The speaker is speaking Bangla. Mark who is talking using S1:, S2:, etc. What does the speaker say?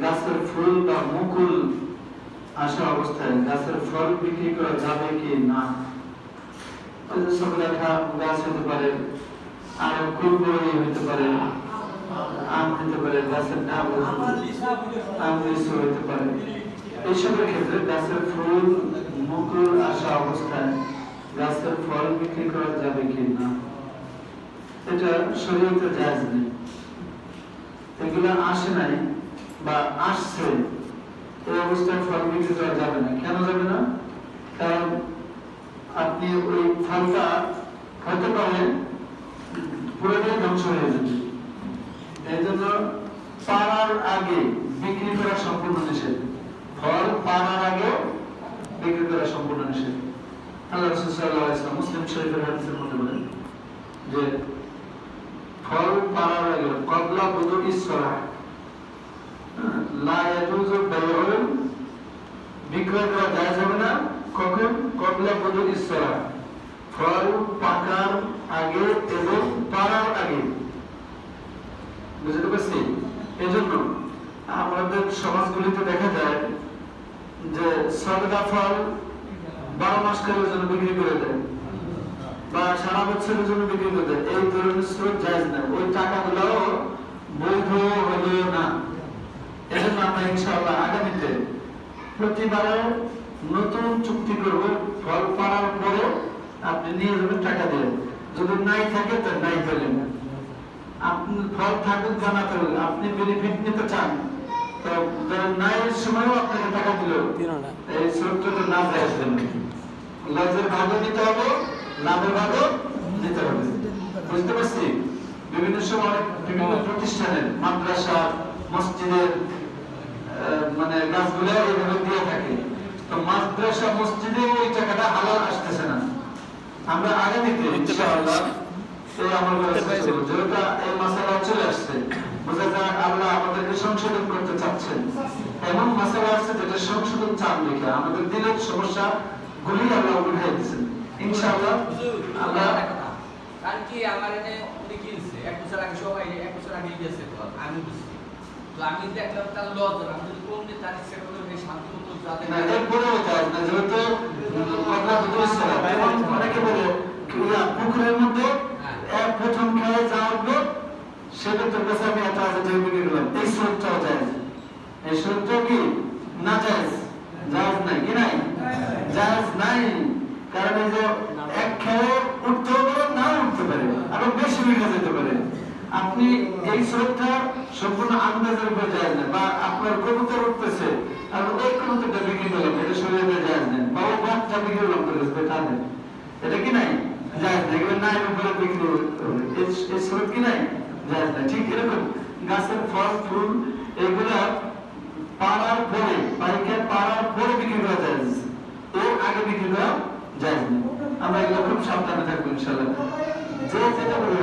S1: গাছের ফুল বা মুকুল আসা অবস্থায় গাছের ফল বিক্রি করা যাবে কি না? সব গাছ হতে পারে, আর হতে পারে, আম হতে পারে, গাছের ডাব আম হতে পারে। এইসবের ক্ষেত্রে গাছের ফুল, মুকুল আসা অবস্থায় গাছের ফল বিক্রি করা যাবে কি না? এটা শরীয়তে জায়েজ নেই। এগুলো আসে নাই। বা আসছে, এই অবস্থায় ফল বিক্রি করা যাবে না। কেন যাবে না? কারণ আপনি ওই ফলটা হতে পারে পুরোটাই ধ্বংস হয়ে যাবে। এই জন্য পাড়ার আগে বিক্রি করা সম্পূর্ণ নিষেধ। ফল পাড়ার আগে বিক্রি করা সম্পূর্ণ নিষেধ। আল্লাহ রসুল সাল্লাল্লাহু আলাইহি ওয়াসাল্লাম মুসলিম শরীফের হাদিসের মধ্যে বলেন যে, ফল পাড়ার আগে কবলা বুদু ইসরা লা যায় ফল আমাদের সমাজগুলিতে দেখা যায় যে সদকা ফল বারো মাস কালের জন্য বিক্রি করে দেয় বা সারা বছরের জন্য বিক্রি করে দেয়। এই ধরনের স্রোত জায়জ না ওই টাকাগুলো বৈধ হলো না। এজন্য আমরা ইনশাআল্লাহ আগামীতে প্রতিবারে নতুন চুক্তি করব ফল পাড়ার পরে আপনি নিয়ে যাবেন টাকা দিয়ে যদি নাই থাকে তো নাই পেলেন আপনি ফল থাকুক বা না থাকুক আপনি বেনিফিট নিতে চান তো ধরেন সময়ও আপনাকে টাকা দিল। এই স্রোতটা না যায় আসবেন লজের ভাগও নিতে হবে লাভের ভাগও নিতে হবে। বুঝতে পারছি? বিভিন্ন সময় বিভিন্ন প্রতিষ্ঠানের মাদ্রাসা মসজিদের মানে গাছগুলো এইভাবে দিয়ে থাকে। তো মাদ্রাসা মসজিদে ওই টাকাটা হালাল আসতেছে না। আমরা আগামীতে ইনশাআল্লাহ। এই আমল করার চেষ্টা করব যেহেতু এই মাসালা চলে আসছে বোঝা যায় আল্লাহ আমাদেরকে সংশোধন করতে চাচ্ছেন। এমন মাসালা আসছে যেটা সংশোধন চান দেখে আমাদের দিলের সমস্যা গুলি আল্লাহ ইনশাআল্লাহ আল্লাহ
S2: কারণ কি আমার এনে উনি কিনছে এক বছর আগে সবাই এক বছর আগে গেছে আমি বুঝছি। তো আমি দেখলাম তার লজ আমি যদি কমনি তার ইচ্ছা করলে বেশ শান্তি মতো যাতে
S1: না এরপরেও যায় না যেহেতু কথা বুঝেছে এবং অনেকে বলে পুকুরের মধ্যে এক প্রথম খেয়ে যা উঠল সেটা তোর কাছে আমি এত হাজার টাকা বিক্রি করলাম এই স্রোতটাও যায় এই স্রোতটাও কি? না যায় জাহাজ নাই কি নাই? জাহাজ নাই। কারণ এই যে এক খেয়ে উঠতেও পারে না উঠতে পারে। আরও বেশি বিঘা যেতে পারে। আপনি এই স্রোতটা সম্পূর্ণ আন্দাজের উপর যায় না, বা আপনার কবুতর উঠতেছে বিক্রি করলাম এটা শরীরে যায় না। বা ওই বাচ্চা বিক্রি করলাম কাছে এটা নেই এটা কি নাই? যায় না উপরে বিক্রি এই স্রোত কি নাই? যায় না। ঠিক এরকম, গাছের ফল, ফুল, এগুলা পাড়ার পরে পাইকার পাড়ার পরে বিক্রি করা যায় এর আগে বিক্রি করা যায় না। আমরা এগুলো খুব সাবধানে থাকব ইনশাল্লাহ যে যেটা বলি